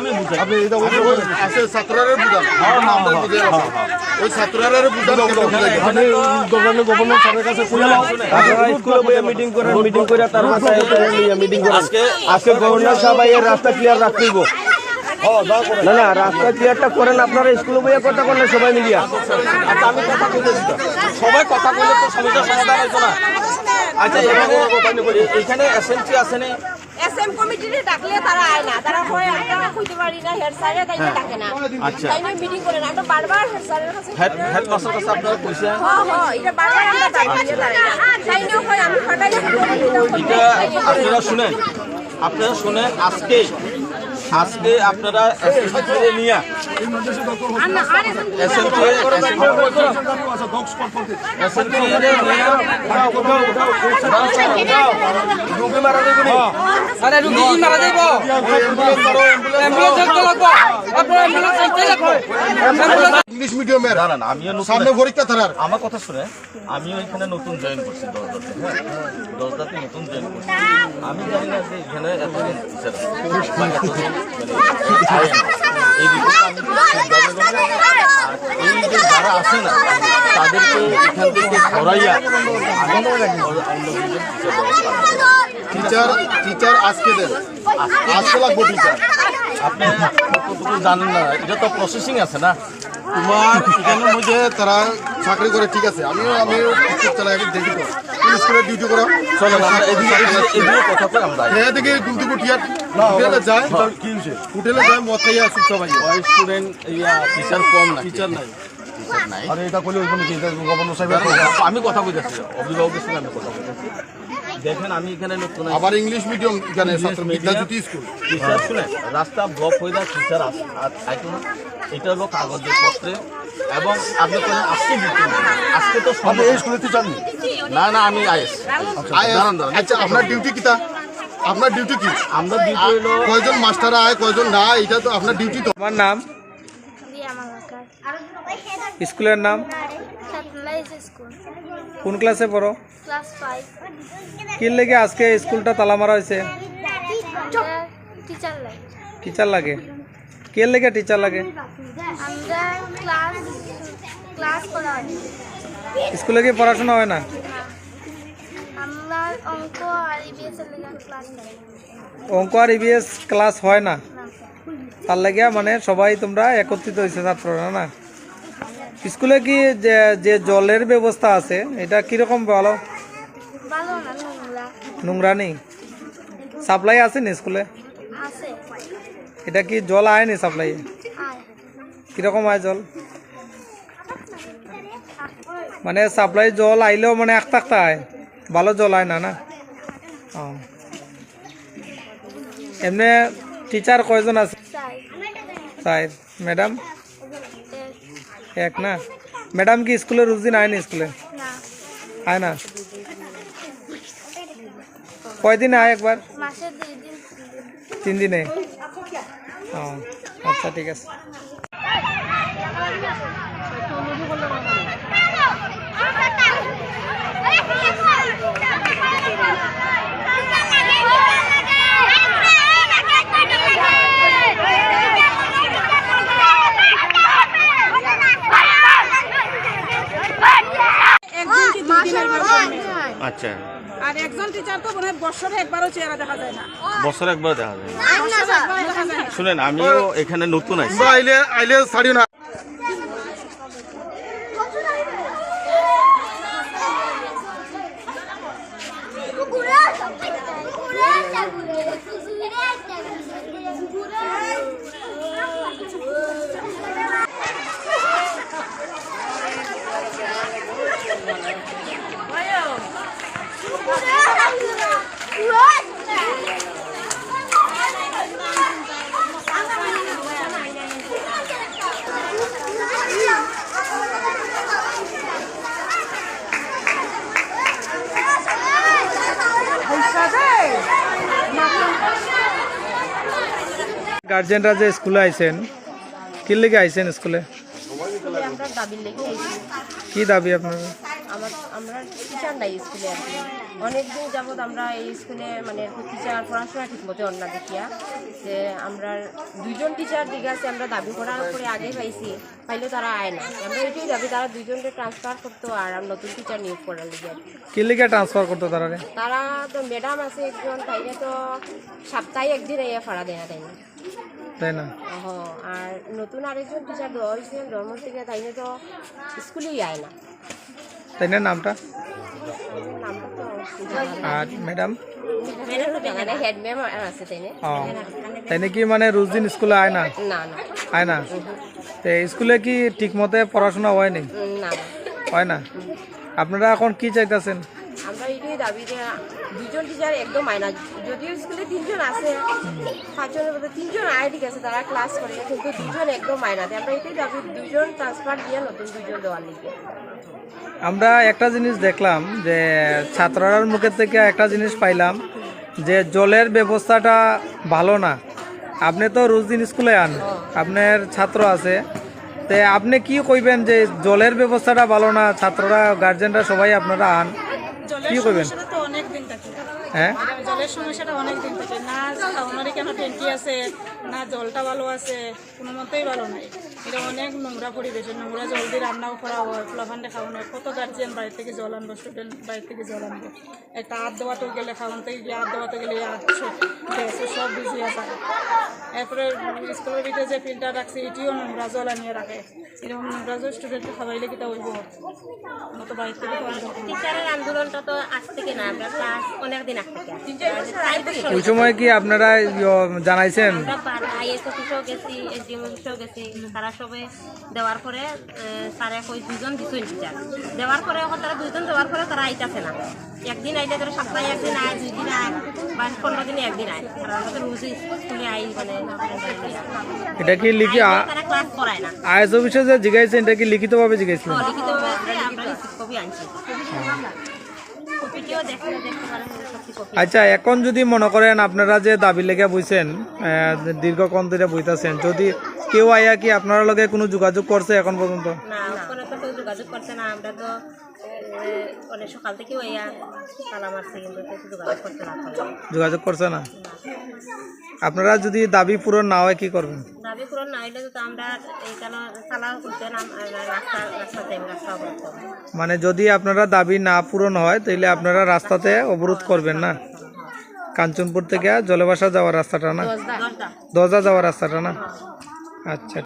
আমি বুঝাই। আপনি এটা আছে ছাত্ররা বুঝান আমাদের বুঝাই ওই ছাত্ররা বুঝান আপনি গভর্নমেন্ট গভর্নমেন্ট স্যারের কাছে কইয়া আপনারা স্কুলে বইয়া মিটিং করেন মিটিং করে তার মাথায় মিটিং করেন আজকে আজকে গভর্নর সাহেব এর রাস্তা ক্লিয়ার রাখতেইব। না না রাস্তা ক্লিয়ারটা করেন আপনারা স্কুলে বইয়া কথা করলে সবাই মিলিয়া। আচ্ছা আমি কথা সবাই কথা বললে তো সমস্যার সমাধান হইতো না। আচ্ছা এখানে এখানে এসএমসি আছে না এসএম কমিটিতে ডাকলে তারা আয় না। তারা হয় না হেড স্যারে তাই ডাকে না। আচ্ছা। তাই নিয়ে মিটিং করে না আমরা বারবার হেড স্যারের কাছে হেড হেডমাস্টার কাছে আপনারা কইছেন হ্যাঁ হ্যাঁ এটা বারবার আমরা দাবি দিয়ে তাই নিয়ে হয় আমি ফাটাই এটা আপনারা শুনেন। আপনারা শুনেন আজকে আজকে আপনারা নিয়ে আরে রুগী মারা লাগবো ইংলিশ মিডিয়ামের আমিও সামনে পরীক্ষা থানার আমার কথা শুনে আমিও এখানে নতুন জয়েন করছি দশদাতে হ্যাঁ? দশদাতে নতুন জয়েন করছি। আমি জানি না যে এখানে এতদিন এই যারা আসে না তাদেরকে এখান। টিচার টিচার আজকে দেন আজকে আপনি জানেন না, এটা তো প্রসেসিং আছে না তোমার এখানের মধ্যে তারা চাকরি করে ঠিক আছে। আমিও আমিও চালাই আমি দেখি তো। ডিউটি করো। হ্যাঁ কিন্তু কুটিয়ার হোটেলে যায়। হোটেলে যায় খাইয়া সবাই। স্টুডেন্ট ইয়া টিচার কম না টিচার নাই। আরে এটা কইলে ওইখানে গভর্নর সাহেব আমি কথা কইতেছি অভিভাবকের সঙ্গে আমি কথা কইতেছি। দেখেন আমি এখানে নতুন আবার ইংলিশ মিডিয়াম এখানে ছাত্র বিদ্যাজ্যোতি স্কুল টিচার শুনে রাস্তা ব্লক হয়ে যায় টিচার আইতো না? এটা হলো কাগজের পত্রে এবং আপনি কোনো আজকে দিতে আজকে তো আপনি এই স্কুলে টিচার না না আমি আইএস। দাঁড়ান দাঁড়ান। আচ্ছা আপনার ডিউটি কিতা আপনার ডিউটি কি? আমরা দিতে হইল কয়জন মাস্টার আয় কয়জন না এটা তো আপনার ডিউটি তো। আমার নাম? স্কুলের নাম? কোন ক্লাসে পড়ো? কি লেগে আজকে স্কুলটা তালা মারা হয়েছে? টিচার লাগে? কে লেগে টিচার লাগে? আমরা ক্লাস ক্লাস করা স্কুলে কি পড়াশোনা হয় না? আমরা অঙ্ক আর ইবিএস এর লেগে ক্লাস করি অঙ্ক আর ইবিএস ক্লাস হয় না? তার লাগিয়া মানে সবাই তোমরা একত্রিত হয়েছে ছাত্ররা না? স্কুলে কি যে যে জলের ব্যবস্থা আছে এটা কীরকম ভালো? ভালো না নোংরা। নোংরা নেই? সাপ্লাই আছে না স্কুলে? এটা কি জল আয়নি সাপ্লাই আয় কীরকম আয় জল? মানে সাপ্লাই জল আইলেও মানে একটা একটা আয়। ভালো জল আয় না না? এমনি টিচার কয়জন আছে? তাই ম্যাডাম এক না? ম্যাডাম কি স্কুলে রোজ দিন আয় না স্কুলে? না আয় না? কয়দিনে আয় একবার? তিন দিন। আচ্ছা ঠিক আছে একজন কি দুই দিন একবার আচ্ছা। আর একজন টিচার তো মনে হয় বছরে একবারও চেহারা দেখা যায় না। বছরে একবার দেখা যায়। শুনেন আমিও এখানে নতুন আছি। আইলে আইলে ছাড়িও না। গার্জেনরা যে স্কুলে আইছেন কি লেগে আইছেন স্কুলে? কি দাবি আপনার আমার আমরা টিচার নাই স্কুলে আর কি। অনেকদিন যাবৎ আমরা এই স্কুলে মানে টিচার পড়াশোনা ঠিক মতো অন্য দেখিয়া। যে আমরা দুইজন টিচার ঠিক আছে আমরা দাবি করার পরে আগে পাইছি পাইলেও তারা আয় না। আমরা এটাই দাবি তারা দুইজনকে ট্রান্সফার করতো আর নতুন টিচার নিয়োগ করার লিগে কি। লিগে ট্রান্সফার করতো তারা তারা তো ম্যাডাম আছে একজন তাইলে তো সপ্তাহে একদিন এই ভাড়া দেয় না তাই না? তাই না হ আর নতুন আরেকজন টিচার দেওয়া হয়েছে ধর্ম থেকে তাইলে তো স্কুলেই আয় না। তাই না নামটা। আর ম্যাডাম? হেড তাই নাকি মানে রোজ দিন স্কুলে আয় না? আয় না? তে স্কুলে কি ঠিক মতে পড়াশোনা হয় নাই? উম, না না। হয় না? আপনারা এখন কি চাইতেছেন? এটাই দাবি যে দুজন টিচার একদম আয় না যদিও স্কুলে তিনজন আছে পাঁচজনের মধ্যে তিনজন আয় ঠিক আছে, তারা ক্লাস করে, কিন্তু দুজন একদম আয় না আমরা এটাই দাবি দুজন ট্রান্সফার দিয়ে নতুন দুজন দেওয়ার লিগে। আমরা একটা জিনিস দেখলাম যে ছাত্ররার মুখের থেকে একটা জিনিস পাইলাম যে জলের ব্যবস্থাটা ভালো না। আপনি তো রোজ দিন স্কুলে আন, আপনার ছাত্র আছে। তে আপনি কি কইবেন যে জলের ব্যবস্থাটা ভালো না, ছাত্ররা গার্জেনরা সবাই আপনারা আন? কি জলের করবেন? সমস্যাটা তো অনেক দিন থাকে। হ্যাঁ? জলের সমস্যাটা অনেক দিন থাকে। না খাওয়ানোরই কেন ট্যাঙ্কি আছে না জলটা ভালো আছে কোনো মতেই ভালো নাই। এটা অনেক নোংরা পরিবেশে নোংরা জল দিয়ে রান্নাও করা হয় ফ্লাফান্ডে খাওয়ানো হয়। কত গার্জিয়ান বাড়ি থেকে জল আনব স্টুডেন্ট বাড়ি থেকে জল আনব। একটা হাত দেওয়াতেও গেলে খাওয়ান থেকে গিয়ে হাত দেওয়াতে গেলে হাত গ্যাসে সব ভিজিয়ে থাকে এরপরে স্কুলের ভিতরে যে ফিল্টার রাখছে এটিও নোংরা জল আনিয়ে রাখে। এরকম নোংরা জল স্টুডেন্টকে খাওয়াইলে কিটা হইব? মতো বাড়ি থেকে টিচারের আন্দোলনটা তো আজ থেকে না আমরা ক্লাস অনেক দিন আগ থেকে। ওই সময় কি আপনারা জানাইছেন? আমরা আইএস অফিসেও গেছি এসডিএম গেছি তারা সবে দেওয়ার পরে স্যারে কই দুজন দিছেন টিচার দেওয়ার পরে এখন তারা দুজন দেওয়ার পরে তারা আইতাছে না। একদিন আইলে ধরো সপ্তাহে একদিন আয় দুই দিন আয় বা পনেরো দিনে একদিন আয়। আর আমরা তো স্কুলে আই মানে এটা কি লিখি তারা ক্লাস করায় না। আইএস অফিসে যে জিগাইছেন এটা কি লিখিতভাবে জিগাইছিলেন লিখিতভাবে আমরা আনছি। আচ্ছা এখন যদি মনে করেন আপনারা যে দাবি লেগে বইছেন দীর্ঘক্ষণ ধরে বইতেছেন যদি কেউ আয়া কি আপনারা লগে কোনো যোগাযোগ করছে এখন পর্যন্ত? না যোগাযোগ করছে না আমরা তো অনেক সকাল থেকে তালা মারছে কিন্তু যোগাযোগ করতে না যোগাযোগ করছে না? আপনারা যদি দাবি পূরণ না হয় কি করবেন? দাবি পূরণ না হইলে তো আমরা এইখানে তালা করতে রাস্তা রাস্তাতে রাস্তা অবরোধ মানে যদি আপনারা দাবি না পূরণ হয় তাহলে আপনারা রাস্তাতে অবরোধ করবেন না? কাঞ্চনপুর থেকে জলবাসা যাওয়ার রাস্তাটা না? দরজা যাওয়ার রাস্তাটা না? আচ্ছা।